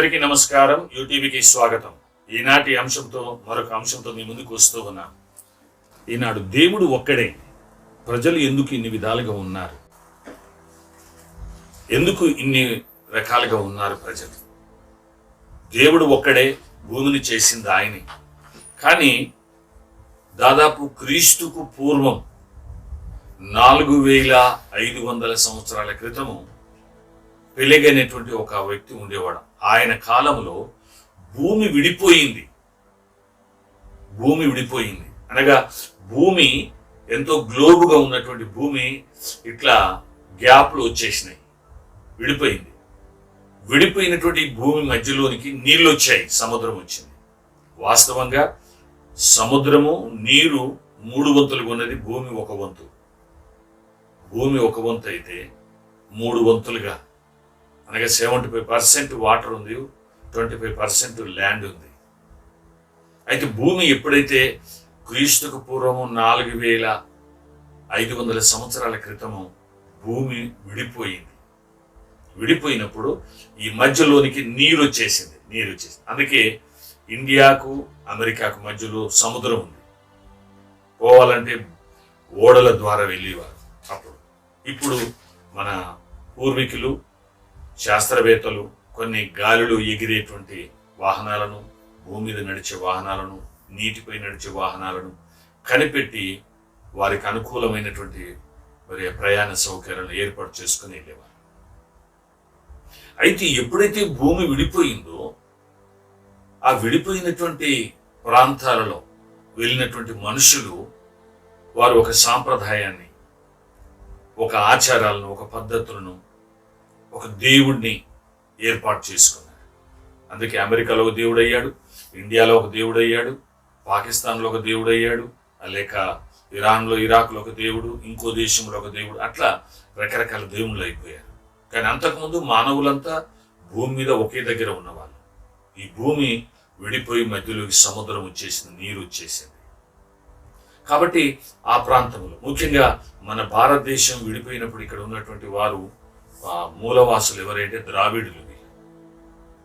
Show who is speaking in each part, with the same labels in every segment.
Speaker 1: అందరికీ నమస్కారం. యూటీవీకి స్వాగతం. ఈనాటి అంశంతో మరొక అంశంతో మీ ముందుకు వస్తూ ఉన్నా. ఈనాడు దేవుడు ఒక్కడే. ప్రజలు ఎందుకు ఇన్ని విధాలుగా ఉన్నారు? ఎందుకు ఇన్ని రకాలుగా ఉన్నారు ప్రజలు? దేవుడు ఒక్కడే భూమిని చేసింది ఆయనే. కానీ దాదాపు క్రీస్తుకు పూర్వం నాలుగు వేల ఐదు వందల సంవత్సరాల క్రితము పెలెగనేటువంటి ఒక వ్యక్తి ఉండేవాడు. ఆయన కాలంలో భూమి విడిపోయింది. భూమి విడిపోయింది. అనగా భూమి ఎంతో గ్లోబుగా ఉన్నటువంటి భూమి ఇట్లా గ్యాప్లు వచ్చేసినాయి. విడిపోయింది. విడిపోయినటువంటి భూమి మధ్యలోనికి నీళ్ళు వచ్చాయి. సముద్రం వచ్చింది. వాస్తవంగా సముద్రము నీరు మూడు వంతులుగా ఉన్నది. భూమి ఒక వంతు. భూమి ఒక వంతు అయితే మూడు వంతులుగా అనగా సెవెంటీ ఫైవ్ పర్సెంట్ వాటర్ ఉంది ట్వంటీ ఫైవ్ పర్సెంట్ ల్యాండ్ ఉంది. అయితే భూమి ఎప్పుడైతే క్రీస్తుకు పూర్వము నాలుగు వేల ఐదు వందల సంవత్సరాల క్రితము భూమి విడిపోయింది. విడిపోయినప్పుడు ఈ మధ్యలోనికి నీరు వచ్చేసింది నీరు వచ్చేసింది. అందుకే ఇండియాకు అమెరికాకు మధ్యలో సముద్రం ఉంది. పోవాలంటే ఓడల ద్వారా వెళ్ళేవారు అప్పుడు. ఇప్పుడు మన పూర్వీకులు శాస్త్రవేత్తలు కొన్ని గాలిలో ఎగిరేటువంటి వాహనాలను భూమి మీద నడిచే వాహనాలను నీటిపై నడిచే వాహనాలను కనిపెట్టి వారికి అనుకూలమైనటువంటి మరి ప్రయాణ సౌకర్యాలను ఏర్పాటు చేసుకుని వెళ్ళేవారు. అయితే ఎప్పుడైతే భూమి విడిపోయిందో ఆ విడిపోయినటువంటి ప్రాంతాలలో వెళ్ళినటువంటి మనుషులు వారు ఒక సాంప్రదాయాన్ని ఒక ఆచారాలను ఒక పద్ధతులను ఒక దేవుడిని ఏర్పాటు చేసుకున్నారు అందుకే అమెరికాలో ఒక దేవుడు అయ్యాడు ఇండియాలో ఒక దేవుడు అయ్యాడు పాకిస్తాన్లో ఒక దేవుడు అయ్యాడు లేక ఇరాన్లో ఇరాక్లో ఒక దేవుడు ఇంకో దేశంలో ఒక దేవుడు అట్లా రకరకాల దేవుళ్ళు అయిపోయారు. కానీ అంతకుముందు మానవులంతా భూమి మీద ఒకే దగ్గర ఉన్నవాళ్ళు. ఈ భూమి విడిపోయి మధ్యలోకి సముద్రం వచ్చేసింది నీరు వచ్చేసింది. కాబట్టి ఆ ప్రాంతంలో ముఖ్యంగా మన భారతదేశం విడిపోయినప్పుడు ఇక్కడ ఉన్నటువంటి వారు మూలవాసులు ఎవరైతే ద్రావిడులు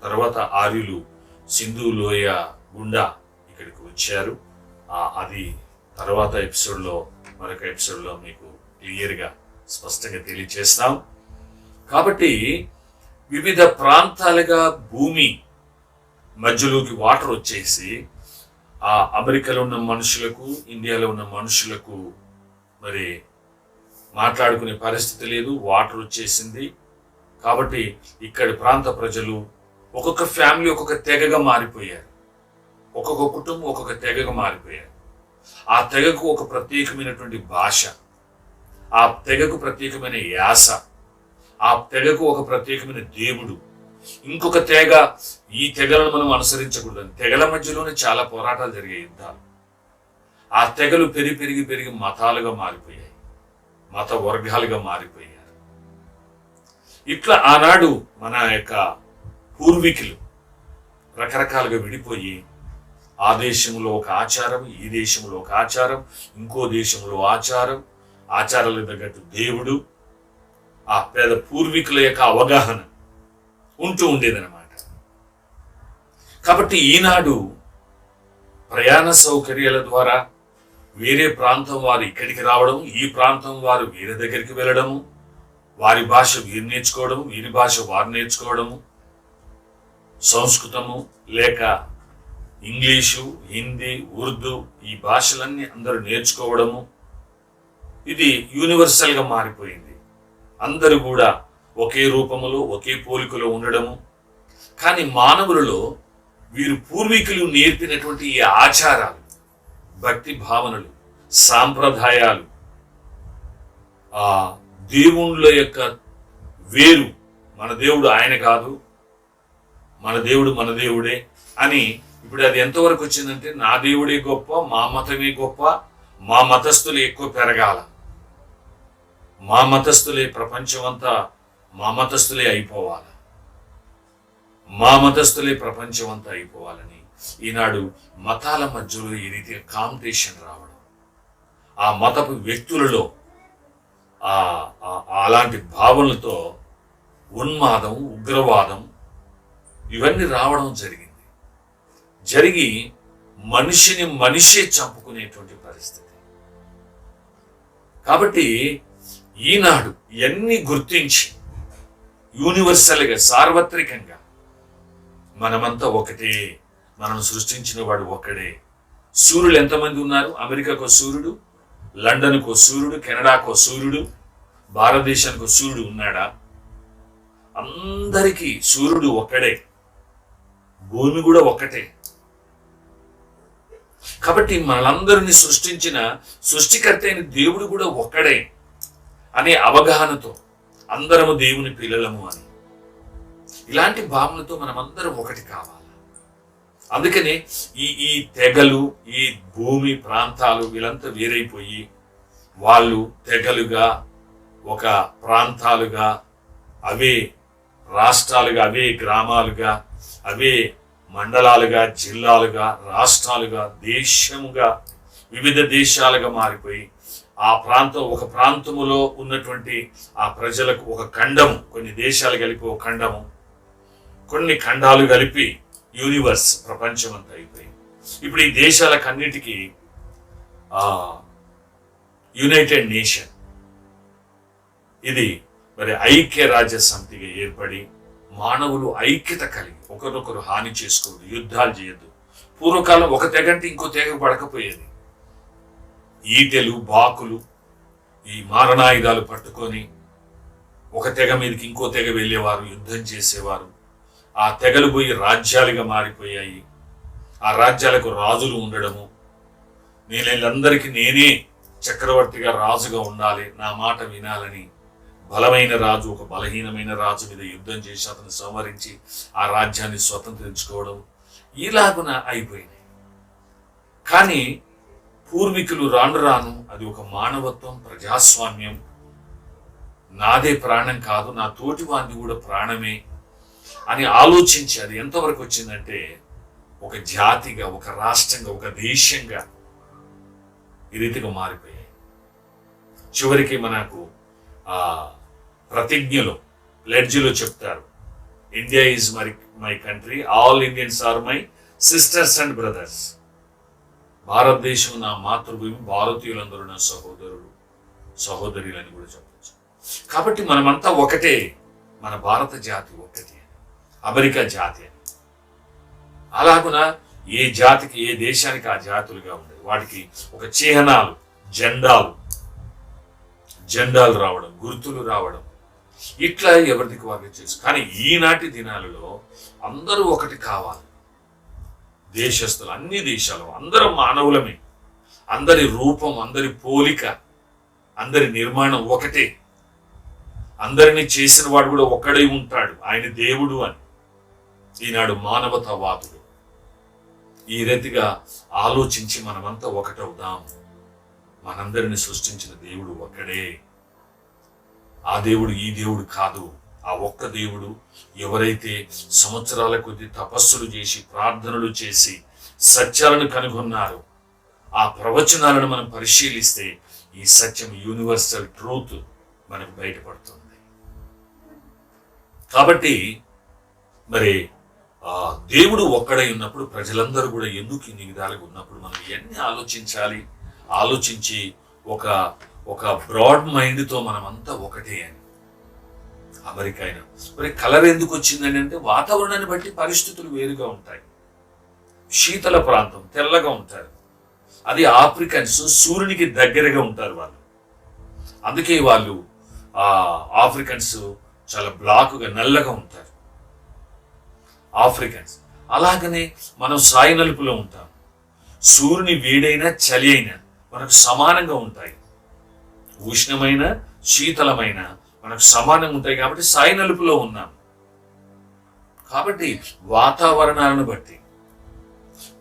Speaker 1: తర్వాత ఆర్యులు సింధు లోయ గుండా ఇక్కడికి వచ్చారు. అది తర్వాత ఎపిసోడ్లో మరొక ఎపిసోడ్లో మీకు క్లియర్గా స్పష్టంగా తెలియచేస్తాం. కాబట్టి వివిధ ప్రాంతాలుగా భూమి మధ్యలోకి వాటర్ వచ్చేసి ఆ అమెరికాలో ఉన్న మనుషులకు ఇండియాలో ఉన్న మనుషులకు మరి మాట్లాడుకునే పరిస్థితి లేదు వాటర్ వచ్చేసింది. కాబట్టి ఇక్కడి ప్రాంత ప్రజలు ఒక్కొక్క ఫ్యామిలీ ఒక్కొక్క తెగగా మారిపోయారు. ఒక్కొక్క కుటుంబం ఒక్కొక్క తెగగా మారిపోయారు. ఆ తెగకు ఒక ప్రత్యేకమైనటువంటి భాష ఆ తెగకు ప్రత్యేకమైన యాస ఆ తెగకు ఒక ప్రత్యేకమైన దేవుడు. ఇంకొక తెగ ఈ తెగలను మనం అనుసరించకూడదు. తెగల మధ్యలోనే చాలా పోరాటాలు జరిగే యుద్ధాలు. ఆ తెగలు పెరిగి పెరిగి పెరిగి మతాలుగా మారిపోయాయి. మత వర్గాలుగా మారిపోయారు. ఇట్లా ఆనాడు మన యొక్క పూర్వీకులు రకరకాలుగా విడిపోయి ఆ దేశంలో ఒక ఆచారం ఈ దేశంలో ఒక ఆచారం ఇంకో దేశంలో ఆచారం ఆచారాలకు తగ్గట్టు దేవుడు ఆ పేద పూర్వీకుల యొక్క అవగాహన ఉంటూ ఉండేదన్నమాట. కాబట్టి ఈనాడు ప్రయాణ సౌకర్యాల ద్వారా వేరే ప్రాంతం వారు ఇక్కడికి రావడం ఈ ప్రాంతం వారు వేరే దగ్గరికి వెళ్ళడము వారి భాష వీరు నేర్చుకోవడం వీరి భాష వారు నేర్చుకోవడము సంస్కృతము లేక ఇంగ్లీషు హిందీ ఉర్దూ ఈ భాషలన్నీ అందరూ నేర్చుకోవడము. ఇది యూనివర్సల్గా మారిపోయింది. అందరూ కూడా ఒకే రూపములో ఒకే పోలికలో ఉండడము. కానీ మానవులలో వీరు పూర్వీకులు నేర్పినటువంటి ఈ ఆచారాలు భక్తి భావనలు సాంప్రదాయాలు. ఆ దేవుళ్ళ యొక్క వేరు మన దేవుడు ఆయన కాదు మన దేవుడు మన దేవుడే అని ఇప్పుడు అది ఎంతవరకు వచ్చిందంటే నా దేవుడే గొప్ప మా మతమే గొప్ప మా మతస్థులు ఎక్కువ పెరగాల. మా మతస్థులే ప్రపంచం అంతా మా మతస్థులే అయిపోవాలి. మా మతస్థులే ప్రపంచం అంతా అయిపోవాలని ఈనాడు మతాల మధ్యలో ఈ రీతిగా కాంపిటీషన్ రావడం ఆ మతపు వ్యక్తులలో ఆ అలాంటి భావనలతో ఉన్మాదం ఉగ్రవాదం ఇవన్నీ రావడం జరిగింది. జరిగి మనిషిని మనిషే చంపుకునేటువంటి పరిస్థితి. కాబట్టి ఈనాడు ఇవన్నీ గుర్తించి యూనివర్సల్గా సార్వత్రికంగా మనమంతా ఒకటే మనం సృష్టించిన వాడు ఒకడే. సూర్యులు ఎంతమంది ఉన్నారు? అమెరికాకు సూర్యుడు లండన్కు సూర్యుడు కెనడాకు సూర్యుడు భారతదేశానికి సూర్యుడు ఉన్నాడా? అందరికీ సూర్యుడు ఒక్కడే. భూమి కూడా ఒక్కటే. కాబట్టి మనందరిని సృష్టించిన సృష్టికర్త అయిన దేవుడు కూడా ఒక్కడే అనే అవగాహనతో అందరము దేవుని పిల్లలము అని. ఇలాంటి భావనతో మనమందరం ఒకటి కావాలి. అందుకనే ఈ ఈ తెగలు ఈ భూమి ప్రాంతాలు వీళ్ళంతా వేరైపోయి వాళ్ళు తెగలుగా ఒక ప్రాంతాలుగా అవే రాష్ట్రాలుగా అవే గ్రామాలుగా అవే మండలాలుగా జిల్లాలుగా రాష్ట్రాలుగా దేశముగా వివిధ దేశాలుగా మారిపోయి ఆ ప్రాంతం ఒక ప్రాంతములో ఉన్నటువంటి ఆ ప్రజలకు ఒక ఖండము కొన్ని దేశాలు కలిపి ఒక ఖండము కొన్ని ఖండాలు కలిపి యూనివర్స్ ప్రపంచం అంతా అయిపోయింది. ఇప్పుడు ఈ దేశాలకన్నిటికీ యునైటెడ్ నేషన్ ఇది మరి ఐక్య రాజ్య సమితిగా ఏర్పడి మానవులు ఐక్యత కలిగి ఒకరినొకరు హాని చేసుకోవద్దు యుద్ధాలు చేయొద్దు. పూర్వకాలం ఒక తెగంటే ఇంకో తెగ పడకపోయేది. ఈటెలు బాకులు ఈ మారణాయుధాలు పట్టుకొని ఒక తెగ మీదకి ఇంకో తెగ వెళ్ళేవారు యుద్ధం చేసేవారు. ఆ తెగలు పోయి రాజ్యాలుగా మారిపోయాయి. ఆ రాజ్యాలకు రాజులు ఉండడము. నేను వీళ్ళందరికీ నేనే చక్రవర్తిగా రాజుగా ఉండాలి నా మాట వినాలని. బలమైన రాజు ఒక బలహీనమైన రాజు మీద యుద్ధం చేసి అతను సంవరించి ఆ రాజ్యాన్ని స్వతంత్రించుకోవడం ఇలాగున అయిపోయినాయి. కానీ పూర్వీకులు రాను రాను అది ఒక మానవత్వం ప్రజాస్వామ్యం. నాదే ప్రాణం కాదు నా తోటి వాడిని కూడా ప్రాణమే. అని ఆలోచించి అది ఎంతవరకు వచ్చిందంటే ఒక జాతిగా ఒక రాష్ట్రంగా ఒక దేశంగా ఈ రీతిగా మారిపోయాయి. చివరికి మనకు ఆ ప్రతిజ్ఞలో లెడ్జిలో చెప్తారు. India is my my country all Indians are my sisters and brothers భారతదేశం నా మాతృభూమి భారతీయులందరూ నా సహోదరుడు సహోదరులని కూడా చెప్పచ్చు. కాబట్టి మనమంతా ఒకటే మన భారత జాతి ఒకటి. అమెరికా జాతి అని. అలాగున ఏ జాతికి ఏ దేశానికి ఆ జాతులుగా ఉండేది వాటికి ఒక చిహ్నాలు జెండాలు జెండాలు రావడం గుర్తులు రావడం. ఇట్లా ఎవరిదికి వారికి చేసు కానీ ఈనాటి దినాలలో అందరూ ఒకటి కావాలి. దేశస్తులు అన్ని దేశాలు అందరం మానవులమే. అందరి రూపం అందరి పోలిక అందరి నిర్మాణం ఒకటే. అందరినీ చేసిన వాడు కూడా ఒక్కడై ఉంటాడు. ఆయన దేవుడు అని. ఈనాడు మానవతావాదుడు. ఈ రీతిగా ఆలోచించి మనమంతా ఒకటవుదాం మనందరిని సృష్టించిన దేవుడు ఒక్కడే. ఆ దేవుడు ఈ దేవుడు కాదు. ఆ ఒక్క దేవుడు ఎవరైతే సంవత్సరాల కొద్ది తపస్సులు చేసి ప్రార్థనలు చేసి సత్యాలను కనుగొన్నారు ఆ ప్రవచనాలను మనం పరిశీలిస్తే ఈ సత్యం యూనివర్సల్ ట్రూత్ మనకు బయటపడుతుంది. కాబట్టి మరి ఆ దేవుడు ఒక్కడై ఉన్నప్పుడు ప్రజలందరూ కూడా ఎందుకు ఇన్ని విధాలుగా ఉన్నప్పుడు మనం ఇవన్నీ ఆలోచించాలి? ఆలోచించి ఒక ఒక బ్రాడ్ మైండ్తో మనమంతా ఒకటే అని. అమెరికా అయినా మరి కలర్ ఎందుకు వచ్చిందని అంటే వాతావరణాన్ని బట్టి పరిస్థితులు వేరుగా ఉంటాయి. శీతల ప్రాంతం తెల్లగా ఉంటారు. అది ఆఫ్రికన్స్ సూర్యునికి దగ్గరగా ఉంటారు వాళ్ళు. అందుకే వాళ్ళు ఆఫ్రికన్స్ చాలా బ్లాక్గా నల్లగా ఉంటారు. ఆఫ్రికన్స్. అలాగనే మనం సాయి నలుపులో ఉంటాం. సూర్యుని వేడైనా చలి అయినా మనకు సమానంగా ఉంటాయి. ఉష్ణమైన శీతలమైన మనకు సమానంగా ఉంటాయి కాబట్టి సాయి నలుపులో ఉన్నాం. కాబట్టి వాతావరణాలను బట్టి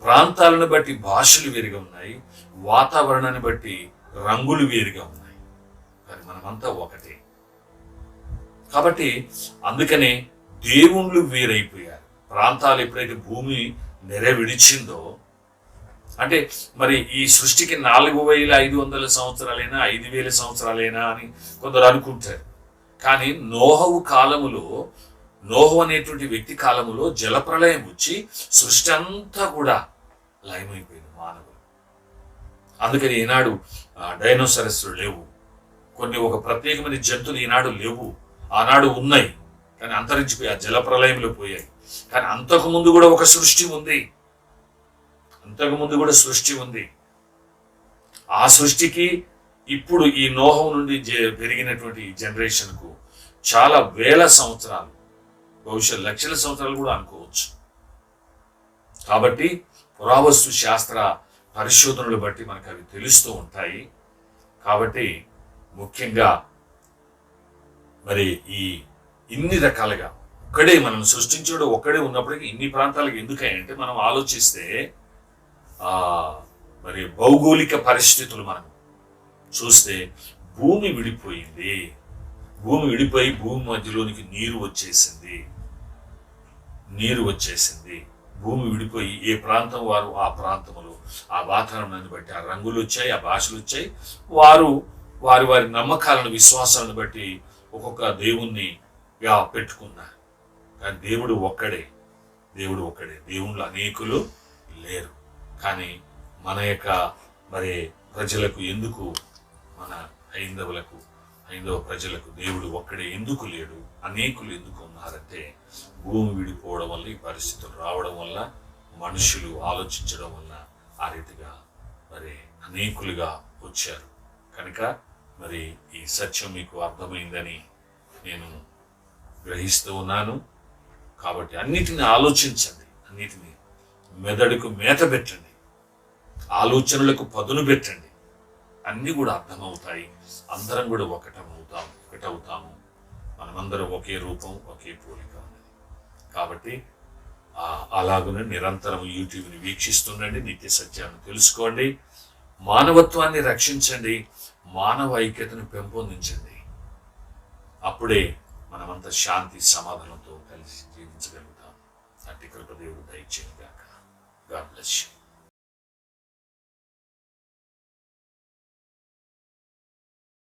Speaker 1: ప్రాంతాలను బట్టి భాషలు వేరుగా ఉన్నాయి. వాతావరణాన్ని బట్టి రంగులు వేరుగా ఉన్నాయి. కానీ మనమంతా ఒకటే. కాబట్టి అందుకనే దేవుళ్ళు వేరైపోయారు. ప్రాంతాలు ఎప్పుడైతే భూమి నెర విడిచిందో అంటే మరి ఈ సృష్టికి నాలుగు వేల ఐదు వందల సంవత్సరాలైనా ఐదు వేల సంవత్సరాలైనా అని కొందరు అనుకుంటారు. కానీ నోహవు కాలములో నోహు అనేటువంటి వ్యక్తి కాలములో జలప్రలయం వచ్చి సృష్టి అంతా కూడా లయమైపోయింది మానవులు. అందుకని ఈనాడు డైనోసరస్లు లేవు. కొన్ని ఒక ప్రత్యేకమైన జంతువులు ఈనాడు లేవు. ఆనాడు ఉన్నాయి. కానీ అంతరించిపోయి ఆ జల ప్రళయంలో పోయాయి. కానీ అంతకు ముందు కూడా ఒక సృష్టి ఉంది. అంతకు ముందు కూడా సృష్టి ఉంది. ఆ సృష్టికి ఇప్పుడు ఈ నోహం నుండి పెరిగినటువంటి జనరేషన్కు చాలా వేల సంవత్సరాలు బహుశా లక్షల సంవత్సరాలు కూడా అనుకోవచ్చు. కాబట్టి పురావస్తు శాస్త్ర పరిశోధనలు బట్టి మనకు అవి తెలుస్తూ ఉంటాయి. కాబట్టి ముఖ్యంగా మరి ఈ ఇన్ని రకాలుగా. ఒక్కడే మనం సృష్టించడం ఒక్కడే ఉన్నప్పటికీ ఇన్ని ప్రాంతాలకు ఎందుకంటే మనం ఆలోచిస్తే మరి భౌగోళిక పరిస్థితులు మనం చూస్తే భూమి విడిపోయింది. భూమి విడిపోయి భూమి మధ్యలోనికి నీరు వచ్చేసింది. నీరు వచ్చేసింది. భూమి విడిపోయి ఏ ప్రాంతం వారు? ఆ ప్రాంతంలో ఆ వాతావరణాన్ని బట్టి ఆ రంగులు వచ్చాయి ఆ భాషలు వచ్చాయి. వారు వారి వారి నమ్మకాలను విశ్వాసాలను బట్టి ఒక్కొక్క దేవుణ్ణి గా పెట్టుకున్నా. కానీ దేవుడు ఒక్కడే. దేవుడు ఒక్కడే. దేవుళ్ళు అనేకులు లేరు. కానీ మన యొక్క మరి ప్రజలకు ఎందుకు మన హైందవులకు హైందవ ప్రజలకు దేవుడు ఒక్కడే ఎందుకు లేడు? అనేకులు ఎందుకు ఉన్నారంటే భూమి విడిపోవడం వల్ల ఈ పరిస్థితులు రావడం వల్ల మనుషులు ఆలోచించడం వల్ల ఆ రీతిగా మరి అనేకులుగా వచ్చారు. కనుక మరి ఈ సత్యం మీకు అర్థమైందని నేను గ్రహిస్తూ ఉన్నాను. కాబట్టి అన్నిటిని ఆలోచించండి. అన్నిటిని మెదడుకు మేత పెట్టండి. ఆలోచనలకు పదును పెట్టండి. అన్నీ కూడా అర్థమవుతాయి. అందరం కూడా ఒకటమవుతాం. ఒకటవుతాము. మనమందరం ఒకే రూపం ఒకే పోలిక ఉన్నది. కాబట్టి ఆ, నిరంతరం యూట్యూబ్ని వీక్షిస్తుండండి. నిత్య సత్యాన్ని తెలుసుకోండి. మానవత్వాన్ని రక్షించండి. మానవ ఐక్యతను పెంపొందించండి. అప్పుడే మనమంతా శాంతి సమాధానంతో కలిసి జీవించగలుగుతాం. అట్టి కృపదేవుడు దయచేయగాక గాడ్ బ్లెస్ యూ.